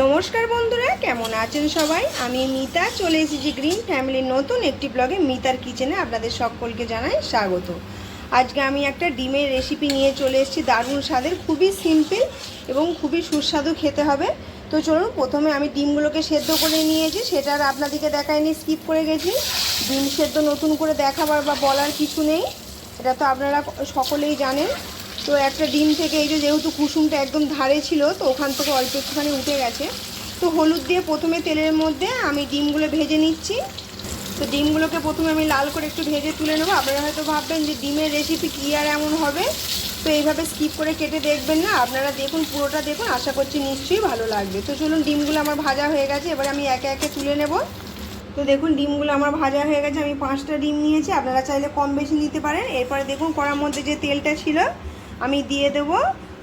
নমস্কার বন্ধুরা, কেমন আছেন সবাই? আমি মিতা, চলে এসেছি গ্রিন ফ্যামিলির নতুন একটি ব্লগে মিতার কিচেনে আপনাদের সকলকে জানাই স্বাগত। আজকে আমি একটা ডিমের রেসিপি নিয়ে চলে এসেছি দারুণ স্বাদের, খুবই সিম্পল এবং খুবই সুস্বাদু খেতে হবে। তো চলুন, প্রথমে আমি ডিমগুলোকে সেদ্ধ করে নিয়েছি। সেটা আর আপনাদেরকে দেখায়নি স্কিপ করে গেছি। ডিম সেদ্ধ নতুন করে দেখাবার বা বলার কিছু নেই। এটা তো আপনারা সকলেই জানেন। তো একটা ডিম থেকে এই যে যেহেতু কুসুমটা একদম ধারে ছিল, তো ওখান থেকে অল্প একটুখানি উঠে গেছে। তো হলুদ দিয়ে প্রথমে তেলের মধ্যে আমি ডিমগুলো ভেজে নিচ্ছি। তো ডিমগুলোকে প্রথমে আমি লাল করে একটু ভেজে তুলে নেব। আপনারা হয়তো ভাববেন যে ডিমের রেসিপি কী আর এমন হবে? তো এইভাবে স্কিপ করে কেটে দেখবেন না? আপনারা দেখুন, পুরোটা দেখুন, আশা করছি নিশ্চয়ই ভালো লাগবে। তো চলুন, ডিমগুলো আমার ভাজা হয়ে গেছে, এবার আমি একে একে তুলে নেব। তো দেখুন, ডিমগুলো আমার ভাজা হয়ে গেছে, আমি পাঁচটা ডিম নিয়েছি। আপনারা চাইলে কম বেশি নিতে পারেন। এরপরে দেখুন, কড়ার মধ্যে যে তেলটা ছিল আমি দিয়ে দেব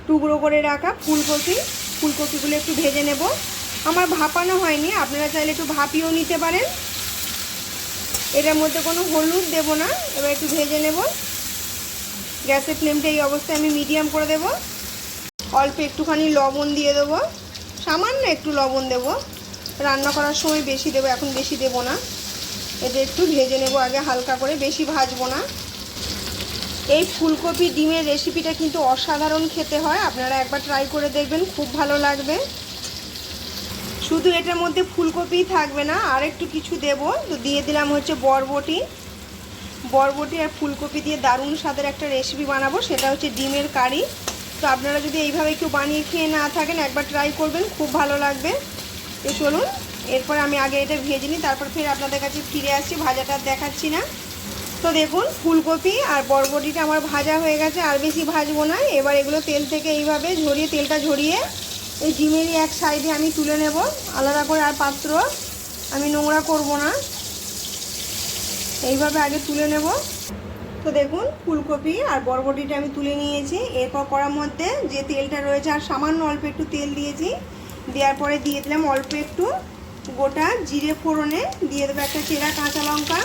টুকরো করে রাখা ফুলকপি। ফুলকপিগুলো একটু ভেজে নেব। আমার ভাপানো হয়নি, আপনারা চাইলে একটু ভাপিয়েও নিতে পারেন। এটার মধ্যে কোনো হলুদ দেব না, এবার একটু ভেজে নেব। গ্যাসের ফ্লেমটা এই অবস্থায় আমি মিডিয়াম করে দেব। অল্প একটুখানি লবণ দিয়ে দেবো। সামান্য একটু লবণ দেব। রান্না করার সময় বেশি দেবো, এখন বেশি দেব না। এটা একটু ভেজে নেব, আগে হালকা করে, বেশি ভাজবো না। এই ফুলকপি ডিমের রেসিপিটা কিন্তু অসাধারণ খেতে হয়। আপনারা একবার ট্রাই করে দেখবেন, খুব ভালো লাগবে। শুধু এটার মধ্যে ফুলকপিই থাকবে না আর একটু কিছু দেব। তো দিয়ে দিলাম হচ্ছে বরবটি। বরবটি আর ফুলকপি দিয়ে দারুণ স্বাদের একটা রেসিপি বানাবো, সেটা হচ্ছে ডিমের কারি। তো আপনারা যদি এইভাবে কেউ বানিয়ে খেয়ে না থাকেন, একবার ট্রাই করবেন, খুব ভালো লাগবে। তো চলুন, এরপর আমি আগে এটা ভেজে নিই, তারপর ফের আপনাদের কাছে ফিরে আসছি ভাজাটা দেখাচ্ছি না। তো দেখুন, ফুলকপি আর বরবটিটা আমার ভাজা হয়ে গেছে, আর বেশি ভাজবো না। এবার এগুলো তেল থেকে এইভাবে ঝরিয়ে, তেলটা ঝরিয়ে এই ডিমেরই এক সাইডে আমি তুলে নেব। আলাদা করে আর পাত্র আমি নোংরা করব না। এইভাবে আগে তুলে নেব। তো দেখুন, ফুলকপি আর বরবটিটা আমি তুলে নিয়েছি। এরপর করার মধ্যে যে তেলটা রয়েছে, আর সামান্য অল্প একটু তেল দিয়েছি। দেওয়ার পরে দিয়ে দিলাম অল্প একটু গোটা জিরে ফোড়নে। দিয়ে দেবো একটা চেরা কাঁচা লঙ্কা।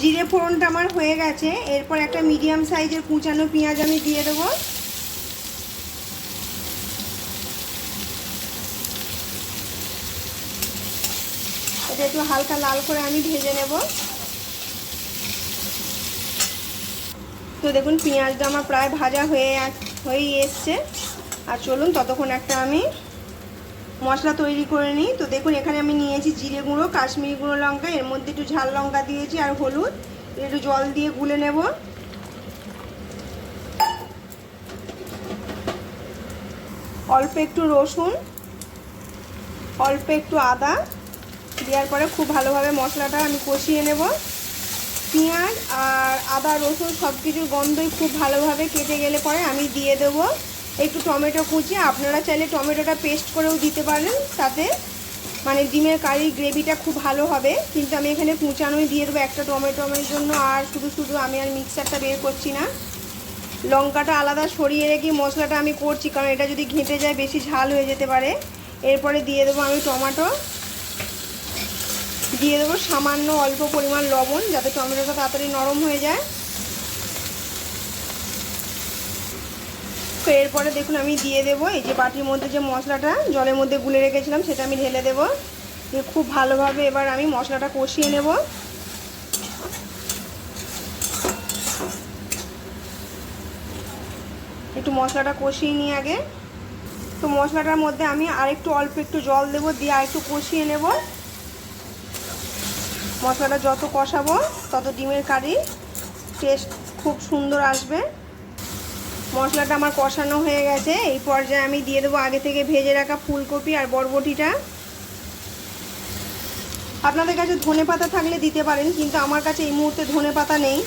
জিরে ফোড়নটা আমার হয়ে গেছে। এরপর একটা মিডিয়াম সাইজের কুচানো পেঁয়াজ আমি দিয়ে দেবো। এটা একটু হালকা লাল করে আমি ভেজে নেব। তো দেখুন, পেঁয়াজটা আমার প্রায় ভাজা হয়ে হয়েই এসছে। আর চলুন, ততক্ষণ একটা আমি মশলা তৈরি করে নিই। তো দেখুন, এখানে আমি নিয়েছি জিরে গুঁড়ো, কাশ্মীরি গুঁড়ো লঙ্কা, এর মধ্যে একটু ঝাল লঙ্কা দিয়েছি আর হলুদ। একটু জল দিয়ে গুলে নেব। অল্প একটু রসুন, অল্প একটু আদা, দেওয়ার পরে খুব ভালোভাবে মশলাটা আমি কষিয়ে নেব। পেঁয়াজ আর আদা রসুন সব কিছুর গন্ধই খুব ভালোভাবে কেটে গেলে পরে আমি দিয়ে দেব। একটু টমেটো কুচি, আপনারা চাইলে টমেটোটা পেস্ট করেও দিতে পারেন, তাতে মানে ডিমের কারির গ্রেভিটা খুব ভালো হবে। কিন্তু আমি এখানে কুচানোই দিয়ে দেবো একটা টমেটোমের জন্য, আর শুধু শুধু আমি আর মিক্সারটা বের করছি না। লঙ্কাটা আলাদা সরিয়ে রেখে মশলাটা আমি করছি, কারণ এটা যদি ঘেঁটে যায় বেশি ঝাল হয়ে যেতে পারে। এরপরে দিয়ে দেবো আমি টমেটো। দিয়ে দেবো সামান্য অল্প পরিমাণ লবণ, যাতে টমেটোটা তাড়াতাড়ি নরম হয়ে যায়। তো এরপরে দেখুন আমি দিয়ে দেবো, এই যে বাটির মধ্যে যে মশলাটা, জলের মধ্যে গুলে রেখেছিলাম, সেটা আমি ঢেলে দেবো। দিয়ে খুব ভালোভাবে এবার আমি মশলাটা কষিয়ে নেব। একটু মশলাটা কষিয়ে নিই আগে। তো মশলাটার মধ্যে আমি আরেকটু অল্প একটু জল দেবো, দিয়ে আরেকটু কষিয়ে নেব। মশলাটা যত কষাবো, তত ডিমের কারি টেস্ট খুব সুন্দর আসবে। মশলাটা আমার কষানো হয়ে গেছে। এই পর্যায়ে আমি দিয়ে দেবো আগে থেকে ভেজে রাখা ফুলকপি আর বরবটিটা। আপনাদের কাছে ধনে পাতা থাকলে দিতে পারেন, কিন্তু আমার কাছে এই মুহূর্তে ধনে পাতা নেই।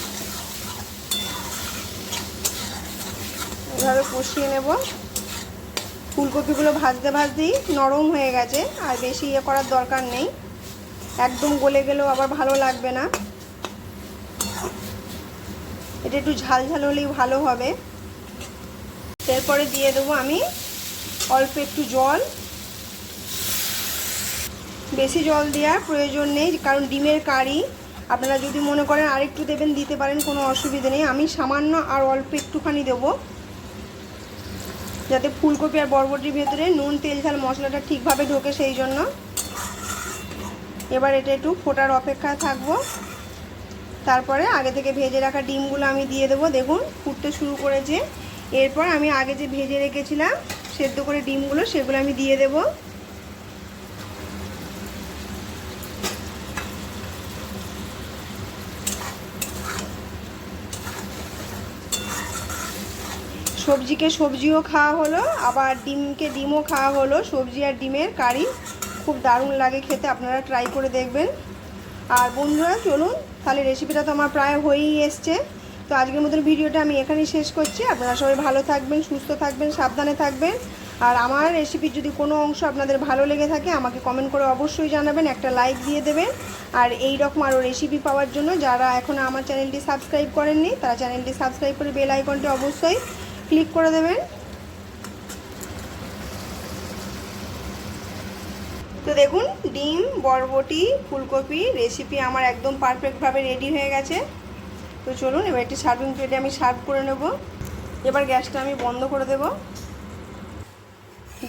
এভাবে কষিয়ে নেব। ফুলকপিগুলো ভাজতে ভাজতেই নরম হয়ে গেছে, আর বেশি ইয়ে করার দরকার নেই। একদম গলে গেলেও আবার ভালো লাগবে না। এটা একটু ঝাল ঝাল হলেই ভালো হবে। এরপরে দিয়ে দেবো আমি অল্প একটু জল। বেশি জল দেওয়ার প্রয়োজন নেই, কারণ ডিমের কারি আপনারা যদি মনে করেন আরেকটু দেবেন, দিতে পারেন, কোনো অসুবিধে নেই। আমি সামান্য আর অল্প একটুখানি দেবো, যাতে ফুলকপি আর বরবটির ভেতরে নুন, তেল, ঝাল, মশলাটা ঠিকভাবে ঢোকে সেই জন্য। এবার এটা একটু ফোটার অপেক্ষায় থাকব। তারপরে আগে থেকে ভেজে রাখা ডিমগুলো আমি দিয়ে দেবো। দেখুন, ফুটতে শুরু করেছে। এরপর আমি আগে যে ভেজে রেখেছিলাম, সেদ্ধ করে ডিমগুলো সেগুলো আমি দিয়ে দেবো। সবজিকে সবজিও খাওয়া হলো, আবার ডিমকে ডিমও খাওয়া হলো। সবজি আর ডিমের কারি খুব দারুণ লাগে খেতে, আপনারা ট্রাই করে দেখবেন। আর বন্ধুরা, চলুন, তাহলে রেসিপিটা তো আমার প্রায় হয়েই এসছে। তো আজকের মতন ভিডিওটা আমি এখানেই শেষ করছি। আপনারা সবাই ভালো থাকবেন, সুস্থ থাকবেন, সাবধানে থাকবেন। আর আমার রেসিপির যদি কোনো অংশ আপনাদের ভালো লেগে থাকে, আমাকে কমেন্ট করে অবশ্যই জানাবেন, একটা লাইক দিয়ে দেবেন। আর এই রকম আরও রেসিপি পাওয়ার জন্য যারা এখনও আমার চ্যানেলটি সাবস্ক্রাইব করেননি, তারা চ্যানেলটি সাবস্ক্রাইব করে বেল আইকনটি অবশ্যই ক্লিক করে দেবেন। তো দেখুন, ডিম, বরবটি, ফুলকপি রেসিপি আমার একদম পারফেক্টভাবে রেডি হয়ে গেছে। তো চলুন, এবার একটি সার্ভিং প্লেটে আমি সার্ভ করে নেব। এবার গ্যাসটা আমি বন্ধ করে দেব।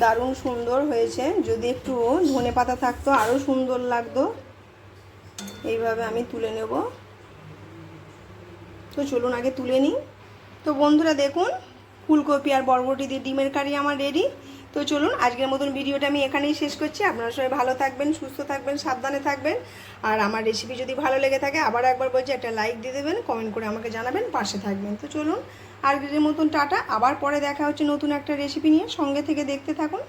দারুণ সুন্দর হয়েছে। যদি একটু ধনে পাতা থাকতো আরও সুন্দর লাগতো। এইভাবে আমি তুলে নেব। তো চলুন, আগে তুলে নিই। তো বন্ধুরা, দেখুন, ফুলকপি আর বরবটি দিয়ে ডিমের কারি আমার রেডি তো চলুন, আজকের মতন ভিডিওটা আমি এখানেই শেষ করছি। আপনারা সবাই ভালো থাকবেন, সুস্থ থাকবেন, সাবধানে থাকবেন। আর আমার রেসিপি যদি ভালো লেগে থাকে, আবার একবার বলছি, একটা লাইক দিয়ে দেবেন কমেন্ট করে আমাকে জানাবেন, পাশে থাকবেন। তো চলুন, আজকের মতন টাটা। আবার পরে দেখা হচ্ছে নতুন একটা রেসিপি নিয়ে। সঙ্গে থেকে দেখতে থাকুন।